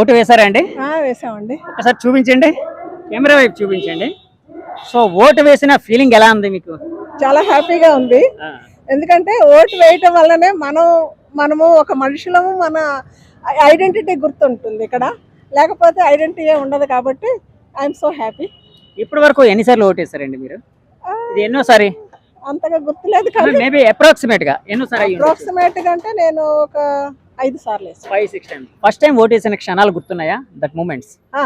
Vote వేశారా అండి? వేసామండి. ఒకసారి చూపించండి. కెమెరా వైపు చూపించండి. సో ఓటు వేసిన ఫీలింగ్ ఎలా ఉంది మీకు? చాలా హ్యాపీగా ఉంది. ఎందుకంటే ఓటు వేయటం వల్లనే మనం మనము ఒక మనుషులము మన ఐడెంటిటీ గుర్తుంటుంది ఇక్కడ. లేకపోతే ఐడెంటిటీ ఉండదు కాబట్టి ఐఎమ్ సో హ్యాపీ ఇప్పటి వరకు ఎన్నిసార్లు ఓటు వేశారండి మీరు? ఇది ఎన్నోసారి? అంతగా గుర్తులేదు కానీ మేబీ అప్రాక్సిమేట్గా ఎన్నోసారి. అప్రాక్సిమేట్గా అంటే నేను ఒక ఐదు సార్లు వేసాను five six times first time vote వేసిన క్షణాలు గుర్తున్నాయా? దట్ మూమెంట్స్ ఆ,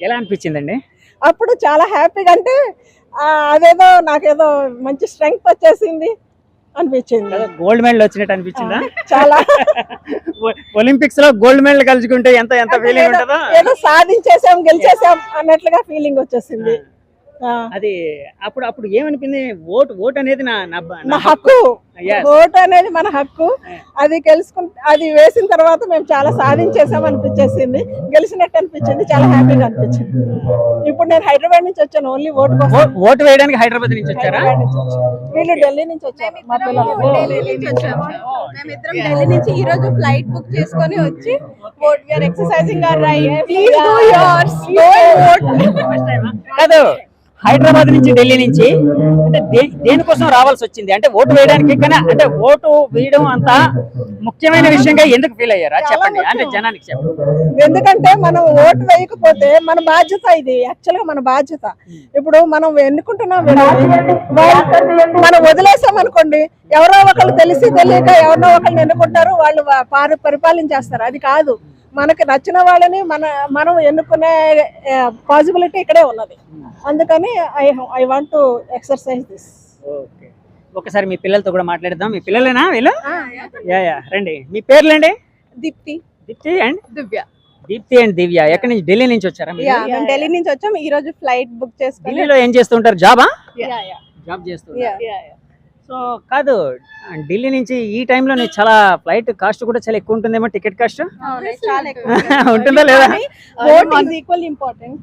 ఎలా అనిపించిందండి? అప్పుడు చాలా హ్యాపీగా అంటే ఆ, అదేదో నాకేదో మంచి స్ట్రెంగ్త్ వచ్చేసింది అనిపించింది. గోల్డ్ మెడల్ వచ్చినట్టు అనిపించిందా? చాలా. ఒలింపిక్స్లో గోల్డ్ మెడల్ కలుసుకుంటే ఎంత ఎంత అంటే ఫీలింగ్ ఏదో- ఉంటుందో? ఏదో సాధించేసాం గెలిచేసాం అన్నట్లుగా ఫీలింగ్ వచ్చేసింది. ఆ, అది అప్పుడు అప్పుడు ఏమనిపింది? ఓటు ఓటు అనేది నా హక్కు. ఓటు అనేది మన హక్కు. అది గెలుచుకు అది వేసిన తర్వాత మేము చాలా సాధించేసాం అనిపించేసింది. గెలిచినట్టు అనిపించింది. చాలా హ్యాపీగా అనిపించింది. ఇప్పుడు నేను హైదరాబాద్ నుంచి వచ్చాను. ఓన్లీ ఓటు ఓటు వేయడానికి హైదరాబాద్ నుంచి వచ్చారా. వీళ్ళు ఢిల్లీ నుంచి వచ్చారు. మా పిల్లలు. ఢిల్లీ నుంచి వచ్చాము. మేమిద్దరం ఢిల్లీ నుంచి ఈ రోజు ఫ్లైట్ బుక్ చేసుకొని వచ్చి exercising our right please do yours కాదు. హైదరాబాద్ నుంచి ఢిల్లీ నుంచి అంటే దేనికోసం రావాల్సి వచ్చింది? అంటే ఓటు వేయడానికి కానీ అంటే ఓటు వేయడం అంత ముఖ్యమైన విషయంగా ఎందుకు ఫీల్ అయ్యారా? చెప్పండి అంటే. జనానికి చెప్పండి. ఎందుకంటే మనం ఓటు వేయకపోతే మన బాధ్యత ఇది యాక్చువల్గా మన బాధ్యత. ఇప్పుడు మనం ఎన్నుకుంటున్నాం మనం వదిలేసాం అనుకోండి ఎవరో ఒకళ్ళు తెలిసి తెలియక ఎవరినో ఒకళ్ళు ఎన్నుకుంటారు వాళ్ళు వా- పారి పరిపాలించేస్తారు. అది కాదు. మనకి నచ్చిన వాళ్ళని మన మనం ఎన్నుకునే పాసిబిలిటీ ఇక్కడే ఉన్నది. అందుకని I I want to exercise this okay. ఒకసారి మీ పిల్లలతో కూడా మాట్లాడదాం మీ పిల్లలేనా వీళ్ళు? యా యా రండి. మీ పేర్లండి? దీప్తి. దీప్తి అండ్? దివ్య. దీప్తి అండ్ దివ్య. ఎక్కడి నుంచి? ఢిల్లీ నుంచి వచ్చారా మీరు? యా మేము ఢిల్లీ నుంచి వచ్చాం. ఈ రోజు ఫ్లైట్ బుక్ చేసుకొని ఢిల్లీలో ఏం చేస్తుంటారు జాబా? Yeah yeah. జాబ్ చేస్తుంటారు యా. సో కాదు ఢిల్లీ నుంచి ఈ టైంలో చాలా ఫ్లైట్ కాస్ట్ కూడా చాలా ఎక్కువ ఉంటుందేమో టికెట్ కాస్ట్ ఉంటుందా లేదా? Equal important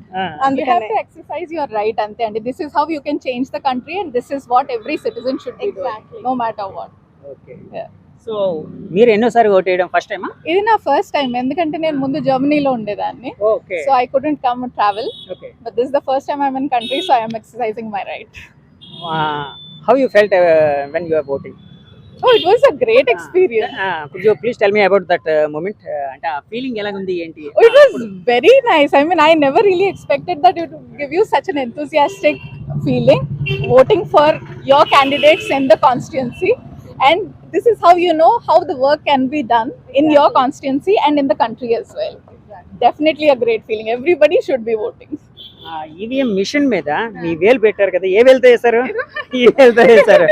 this is how you can change the country and this is what every citizen should be Exactly. doing no matter what. Okay Yeah. So మీరు ఎన్నోసారి ఓటు వేయడం first టైమా ఇది నా ఫస్ట్ టైం ఎందుకంటే నేను ముందు జర్మనీలో ఉండేదాన్ని. So I couldn't come travel but this the first time in country so I'm exercising my right how you felt uh, when you were voting? Oh, it was a great ah. experience. Uh, could you please tell me about that uh, moment? And, uh, feeling enti. Oh, it was very nice. I mean, I never really expected that it would give you such an enthusiastic feeling voting for your candidates in the constituency. And this is how you know how the work can be done in your constituency and in the country as well. Definitely a great feeling. Everybody should be voting. EVM machine మీద మీ వేలు పెట్టారు కదా ఏ వేలు తెసారు ఈ వేలు తెసారు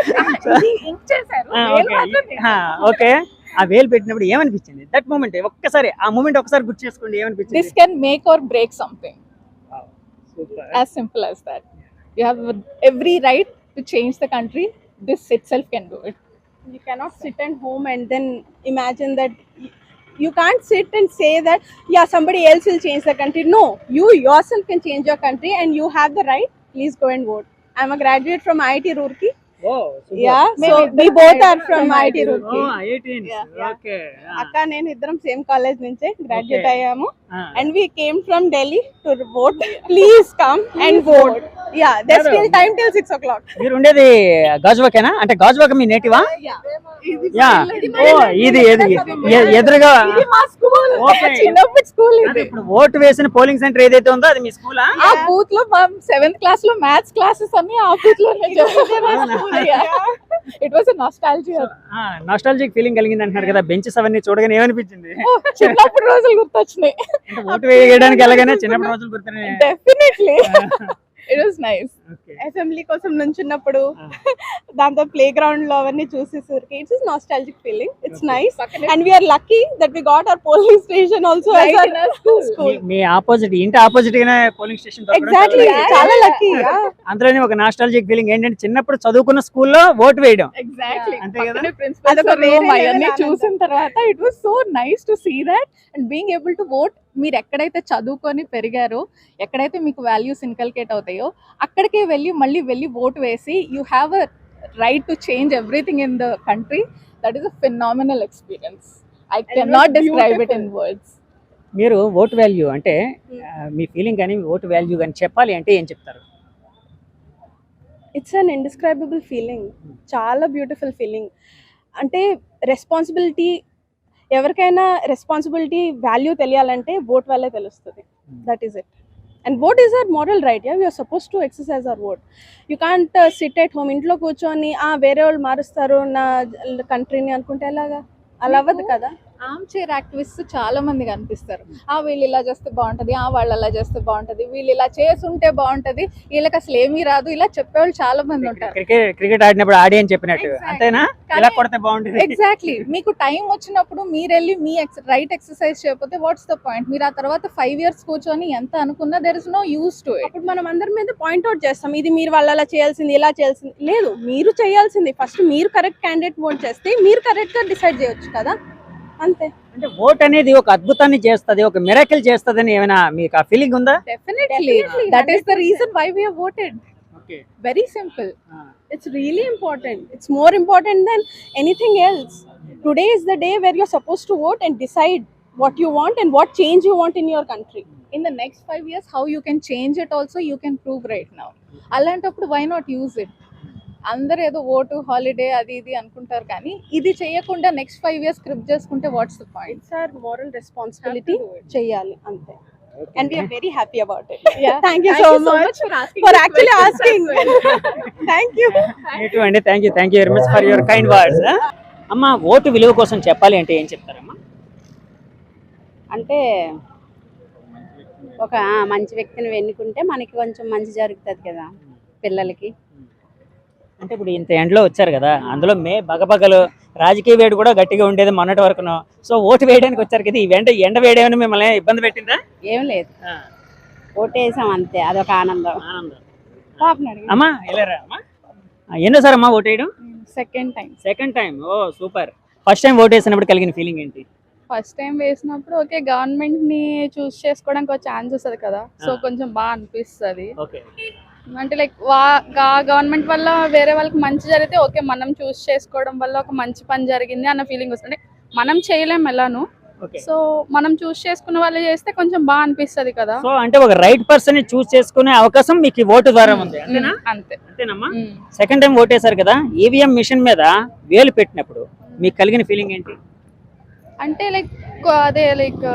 okay. ఆ వేలు పెట్టినప్పుడు ఏమనిపించింది? దట్ మూమెంట్ ఒక్కసారి ఆ మూమెంట్ ఒకసారి గుర్తు చేసుకోండి ఏమనిపించింది? This can make or break something as simple as that you have every right to change the country this itself can do it you cannot sit and home and then imagine that you can't sit and say that yeah somebody else will change the country no you yourself can change your country and you have the right please go and vote i'm a graduate from iit roorkee Oh, super. yeah Maybe so we the- both are from from iit IIT roorkee Oh, 18. Yeah, yeah. Okay. Ah, అక్క నేను ఇద్దరం same college నుంచే graduate. అయ్యాము ah. And we came from Delhi to vote please come and vote yeah. Still time till six o'clock మీరు ఉండేది గాజువాకేనా? అంటే గాజువాక మీ నేటివా yeah ఓ ఇది ఎ- ఎదురుగా. చిన్నప్పుడు స్కూల్ అంటే ఇది. ఇప్పుడు ఓటు వేసిన పోలింగ్ సెంటర్ ఏదైతే ఉందో అది మీ స్కూలా? ఆ బూత్లో సెవెంత్ క్లాస్లో మ్యాథ్స్ క్లాసెస్ అన్ని ఆ booth it was nostalgia nostalgic feeling కలిగింది అంటున్నారు కదా బెంచెస్ అవన్నీ చూడగానే ఏమనిపించింది? చిన్నప్పుడు రోజులు గుర్తొచ్చినాయి. ఓటు వేయడానికి ఎలాగైనా చిన్నప్పుడు రోజులు గుర్తున్నాయి definitely it was nice Okay. Assembly కోసం నుంచున్నప్పుడు Ah. దాంతో ప్లే గ్రౌండ్లో అవన్నీ చూసేసరికి it's is nostalgic feeling it's nice and we're lucky that we got our polling station also. Me- opposite ఇంటి ఆపోజిట్ గానే పోలింగ్ స్టేషన్ ఎగ్జాక్ట్లీ చాలా లక్కీ అందులోనే ఒక నాస్టాలజిక్ ఫీలింగ్ ఏంటంటే చిన్నప్పుడు చదువుకున్న స్కూల్లో ఓటు వేయడం. ఎగ్జాక్ట్లీ అంతే కదా? ప్రిన్సిపల్ అవన్నీ. చూసిన తర్వాత it was so nice to see that and being able to vote మీరు ఎక్కడైతే చదువుకొని పెరిగారో ఎక్కడైతే మీకు వాల్యూస్ ఇన్కల్కేట్ అవుతాయో అక్కడికే వెళ్ళి మళ్ళీ వెళ్ళి ఓట్ వేసి you have a right to change everything in the country that is a phenomenal experience I can not describe it in. Words మీరు ఓటు వాల్యూ అంటే ఆ, మీ ఫీలింగ్ కానీ మీ ఓటు వాల్యూ కానీ చెప్పాలి అంటే ఏం చెప్తారు? ఇట్స్ అన్ ఇండిస్క్రైబుల్ ఫీలింగ్ చాలా బ్యూటిఫుల్ ఫీలింగ్ అంటే రెస్పాన్సిబిలిటీ ఎవరికైనా రెస్పాన్సిబిలిటీ వాల్యూ తెలియాలంటే ఓట్ వల్లే తెలుస్తుంది. That is it and vote is our moral right yeah you're supposed to exercise our vote you can't sit at home ఇంట్లో కూర్చొని ఆ వేరే వాళ్ళు మారుస్తారు నా కంట్రీని అనుకుంటే ఎలాగా? అలా అవ్వదు కదా? ఆర్మ్ చైర్ యాక్టివిస్ట్ చాలా మంది కనిపిస్తారు ఆ వీళ్ళు ఇలా చేస్తే బాగుంటది ఆ వాళ్ళు అలా చేస్తే బాగుంటది వీళ్ళు ఇలా చేసుంటే బాగుంటది వీళ్ళకి అసలు ఏమీ రాదు ఇలా చెప్పేవాళ్ళు చాలా మంది ఉంటారు. క్రికెట్ క్రికెట్ ఆడినప్పుడు ఆడియన్స్ చెప్పినట్టు. Exactly. అంతేనా? కానీ- ఇలా కొడితే బాగుంటుంది. ఎగ్జాక్ట్లీ మీకు టైం వచ్చినప్పుడు మీరు వెళ్ళి మీ రైట్ ఎక్సర్సైజ్ చేయకపోతే వాట్స్ ద పాయింట్? మీరు ఆ తర్వాత ఫైవ్ ఇయర్స్ కూర్చొని ఎంత అనుకున్నా there is no use to it అప్పుడు మనం అందరి మీద పాయింట్ అవుట్ చేస్తాం. ఇది మీరు వాళ్ళు అలా చేయాల్సింది ఇలా చేయాల్సింది. లేదు మీరు చేయాల్సింది. ఫస్ట్ మీరు కరెక్ట్ క్యాండిడేట్ ఓట్ చేస్తే మీరు కరెక్ట్గా డిసైడ్ చేయొచ్చు కదా. అంతే అంటే ఓట్ అనేది ఒక అద్భుతాన్ని చేస్తది ఒక మిరాకిల్ చేస్తదని ఏమైనా మీకు ఆ ఫీలింగ్ ఉందా definitely that is the 100%. Reason why we voted okay very simple it's really important it's more important than anything else today is the day where you're supposed to vote and decide what you want and what change you want in your country in the next five years how you can change it also you can prove right now అలాంటప్పుడు why not use it అందరు ఏదో vote holiday అది ఇది అనుకుంటారు కానీ ఇది చేయకుండా next five years script చేసుకుంటే what's the point responsibility do it. చెయ్యాలి అంతే. And we are very happy about it. Yeah. thank you so much for asking for actually question. asking. Thank you. ఇటు అండి. Thank you thank you very much for your kind words అమ్మ vote విలువ కోసం చెప్పాలి అంటే ఏం చెప్తారమ్మా? అంటే ఒక ఆ, మంచి వ్యక్తిని ఎన్నుకుంటే మనకి కొంచెం మంచి జరుగుతుంది కదా పిల్లలకి. అంటే ఇప్పుడు ఇంత ఎండలో వచ్చారు కదా అందులో మే బగబగలు రాజకీయ వేడి కూడా గట్టిగా ఉండేది మొన్నటి వరకును. సో ఓటు వేయడానికి వచ్చారు కదా ఈ ఎండ ఎండ వేడేమని మిమ్మల్ని ఇబ్బంది పెట్టిందా? ఏం లేదు. ఓటేసాం అంతే అదొక ఆనందం. ఆనందం. అమ్మా వెళ్ళారా అమ్మా? ఎన్నోసారి అమ్మా ఓటు వేయడం? Second time second time oh super. First time vote వేసినప్పుడు కలిగిన ఫీలింగ్ ఏంటి? ఫస్ట్ టైం వేసినప్పుడు ఓకే గవర్నమెంట్ని చూస్ చేసుకోవడానికి ఒక ఛాన్స్ వస్తుంది కదా. సో. కొంచెం బాగా అనిపిస్తుంది. ఓకే. అంటే లైక్ వా గవర్నమెంట్ వల్ల వేరే వాళ్ళకి మంచి జరిగితే ఓకే మనం చూస్ చేసుకోవడం వల్ల ఒక మంచి పని జరిగింది అన్న ఫీలింగ్ వస్తుంది. మనం చేయలేం ఎలాను. సో మనం చూస్ చేసుకున్న వాళ్ళు చేస్తే కొంచెం బాగా అనిపిస్తుంది కదా. సో అంటే ఒక రైట్ పర్సన్ చూస్ చేసుకునే అవకాశం మీకు ఓటు ద్వారా ఉంది. అంతే. అంతేనమ్మా. సెకండ్ టైం ఓటేశారు కదా ఈవీఎం మిషన్ మీద వేలు పెట్టినప్పుడు మీకు కలిగిన ఫీలింగ్ ఏంటి? అంటే లైక్ అదే లైక్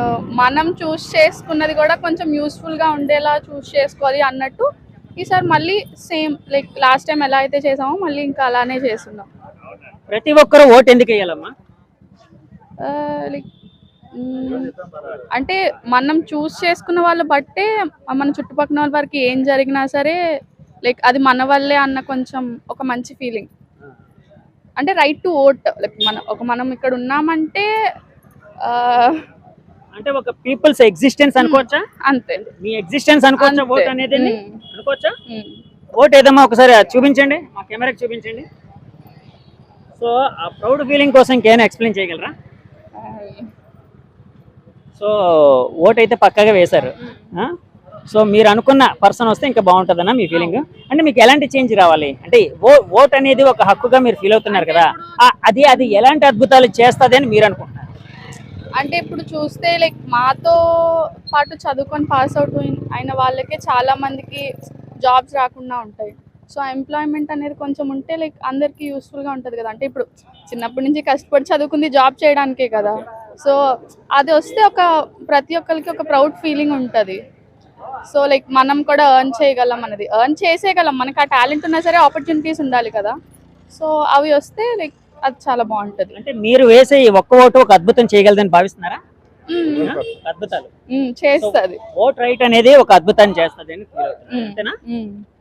మనం చూస్ చేసుకున్నది కూడా కొంచెం యూస్ఫుల్గా ఉండేలా చూస్ చేసుకోవాలి అన్నట్టు ఈసారి మళ్ళీ సేమ్ లైక్ లాస్ట్ టైం ఎలా అయితే చేసామో మళ్ళీ ఇంకా అలానే చేస్తున్నాం. ప్రతి ఒక్కరు ఓటు ఎందుకు వేయాలమ్మా? లైక్ అంటే మనం చూస్ చేసుకున్న వాళ్ళు బట్టే మన చుట్టుపక్కల వాళ్ళ వారికి ఏం జరిగినా సరే లైక్ అది మన వల్లే అన్న కొంచెం ఒక మంచి ఫీలింగ్. అంటే రైట్ టు ఓట్ లైక్ మన ఒక మనం ఇక్కడ ఉన్నామంటే అంటే ఒక పీపుల్స్ ఎగ్జిస్టెన్స్ అనుకోవచ్చా? అంతే. మీ ఎగ్జిస్టెన్స్ అనుకోవచ్చా. ఓట్ అనేది అనుకోవచ్చా. ఓట్ ఏదమ్మా ఒకసారి చూపించండి. మా కెమెరాకి చూపించండి. సో ఆ ప్రౌడ్ ఫీలింగ్ కోసం ఇంకేమైనా ఎక్స్ప్లెయిన్ చేయగలరా? సో ఓట్ అయితే పక్కాగా వేశారు? సో మీరు అనుకున్న పర్సన్ వస్తే ఇంకా బాగుంటుందన్న మీ ఫీలింగ్ అంటే మీకు ఎలాంటి చేంజ్ రావాలి? అంటే ఓ ఓట్ అనేది ఒక హక్కుగా మీరు ఫీల్ అవుతున్నారు కదా. అది అది ఎలాంటి అద్భుతాలు చేస్తుంది అని మీరు అనుకుంటున్నారు అంటే ఇప్పుడు చూస్తే లైక్ మాతో పాటు చదువుకొని పాస్ అవుట్ అయిన వాళ్ళకే చాలా మందికి జాబ్స్ రాకుండా ఉంటాయి. సో ఎంప్లాయ్మెంట్ అనేది కొంచెం ఉంటే లైక్ అందరికి యూస్ఫుల్గా ఉంటది కదా. అంటే ఇప్పుడు చిన్నప్పటి నుంచి కష్టపడి చదువుకుంది జాబ్ చేయడానికే కదా. సో అది వస్తే ఒక ప్రతి ఒక్కరికి ఒక ప్రౌడ్ ఫీలింగ్ ఉంటది. సో లైక్ మనం కూడా ఎర్న్ చేయగలం అన్నది ఎర్న్ చేసేయగలం. మనకి ఆ టాలెంట్ ఉన్నా సరే ఆపర్చునిటీస్ ఉండాలి కదా. సో అవి వస్తే లైక్ అది చాలా బాగుంటది. అంటే మీరు వేసే ఈ ఒక్క ఓటు ఒక అద్భుతం చేయగలదని భావిస్తున్నారా. అద్భుతాలు. చేస్తది. ఓట్ రైట్ అనేది ఒక అద్భుతాన్ని చేస్తుంది అని ఫీల్ మ్మ్.